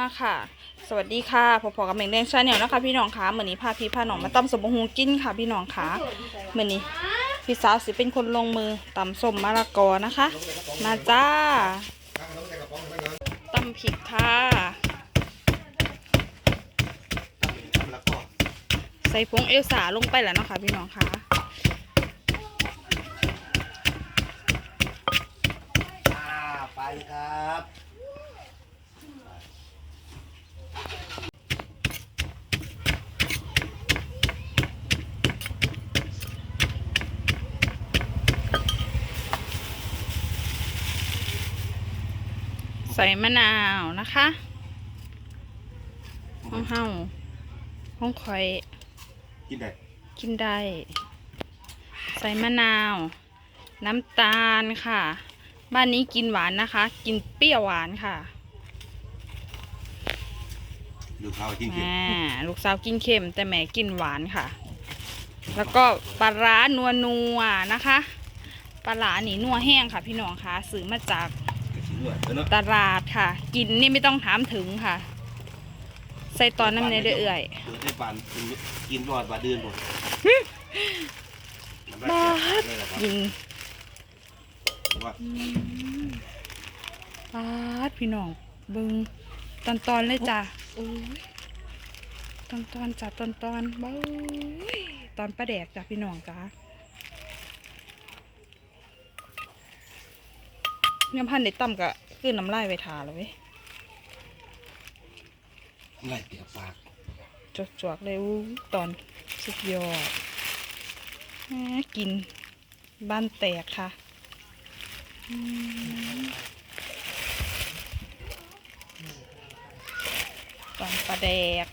มาค่ะ สวัสดีค่ะพอๆกับเมงแดงชาแนลนะคะพี่น้องคะเหมือนนี้พาพี่พาน้องมาตำสมบฮูกินค่ะ พี่น้องคะเหมือนนี้พี่สาวสิเป็นคนลงมือตำส้มมะละกอนะคะ มาจ้าตำผิดค่ะ ใส่ผงเอลสาลงไปแล้วเนาะคะพี่น้องคะอ่าไปครับ ใส่มะนาวนะคะห้องเฮาห้องคอยกินได้กินได้ ใส่มะนาว น้ำตาลค่ะ บ้านนี้กินหวานนะคะ กินเปรี้ยวหวานค่ะดูข้าวกินเค็มอ่าลูกสาวกินเค็ม แต่แม่กินหวานค่ะ แล้วก็ปลาร้านัวนัวๆนะคะ ปลาร้าหนีนัวแห้งค่ะ พี่น้องค่ะซื้อมาจาก ตลาดค่ะ กินนี่ไม่ต้องถามถึงค่ะ ใส่ตอนน้ำเนยเอื่อยเดี๋ยวได้ปานกินรอดบาเดือนหมดๆบ้าดยิงว่าบ้าดพี่น้องเบึงตอนตอนๆเลยจ้ะโอ้ยตอนตอนๆจ้ะตอนตอนๆเบ้ยตอนประแดกจ้ะพี่น้องจ้ะ ยำพันเด็ดต่ำกะคือน้ำลายไวทาเลยเว้ยไล่เตียปากจวกๆเลยอู้ตอนสุดยอดแหมกิน บ้านแตกค่ะอืมตอนปลาแดก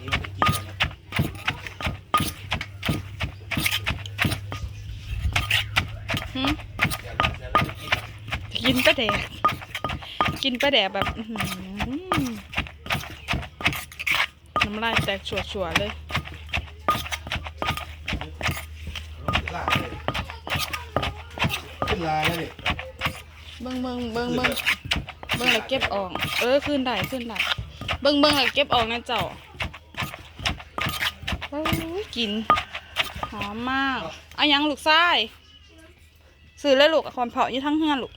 นี่มันกินอะไรนะ หึ อย่าอย่าอย่ากิน กินปลาแดกกินปลาแดกแบบอื้อหือน้ำลายแตกชัวๆเลยลาเลยขึ้นลาเลยเบิ้งเบิ้งเบิ้งเบิ้งเบิ้งแล้วเก็บออก เออขึ้นได้ขึ้นได้เบิ้งเบิ้งแล้วเก็บออกนะเจ้าโอ้ยกินหอมมากเอายังลูกไส้ซื้อเลยลูกความเผาอยู่ทั้งเฮือนลูก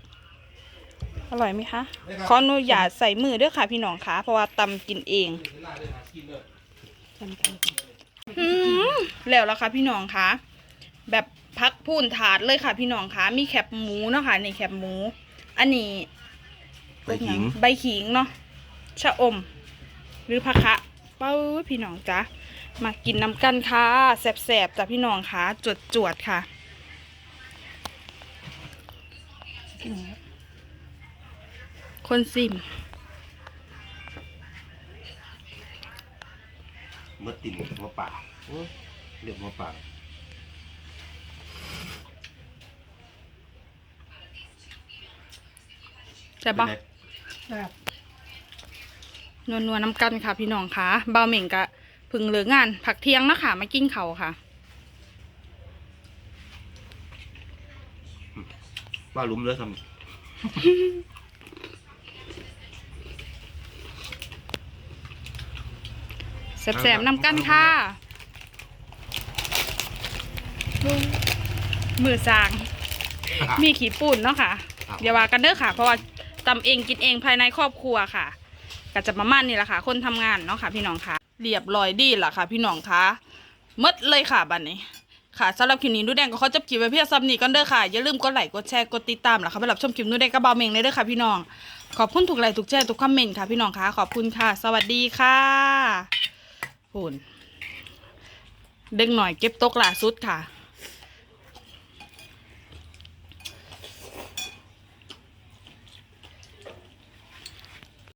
อร่อยไหมคะขออนุญาตใส่มือด้วยค่ะพี่น้องคะเพราะว่าตำกินเองอืมแล้วแล้วค่ะพี่น้องคะแบบพักพูนถาดเลยค่ะพี่น้องคะมีแคบหมูเนาะค่ะในแคบหมู อันนี้ไปขิงใบขิงเนาะชะอม หรือผักคะเป้าพี่น้องจ้ะมากินน้ำกันค่ะแสบๆจ้ะพี่น้องค่ะจวดจวดๆค่ะ คนซิมเมื่อติ่มหัวปากโอ้ยเรียกหัวปากใช่ปะเป็นไงนวลนวลๆน้ำกันค่ะพี่น้องค่ะบ่าวเหม่งกะพึ่งเลิกงาน ผักเที่ยงเนาะคะมากินเขาวค่ะว่าหลุมเลือดท แสบๆนำกันค่ะมือสาง มีขีปุ่นเนาะค่ะเดี๋ยวว่ากันเด้อค่ะ เพราะว่าตำเองกินเองภายในครอบครัวค่ะก็จะประมาณนี้แหละค่ะ คนทำงานเนาะค่ะ พี่น้องค่ะ เรียบร้อยดีแหละค่ะ พี่น้องค่ะมดเลยค่ะบัดนนี้ค่ะสำหรับคลิปนี้นูแดงก็ขอจบคลิปไว้เพียงซ้ำนี้กันเด้อค่ะ อย่าลืมกดไลค์กดแชร์กดติดตามล่ะค่ะไปรับชมคลิปนูแดงกระเบาเมงเลยเด้อค่ะพี่น้อง ขอบคุณทุกไลค์ทุกแชร์ทุกคอมเมนต์ค่ะพี่น้องค่ะ ขอบคุณค่ะ สวัสดีค่ะ พูนดึงหน่อยเก็บตกล่าสุดค่ะ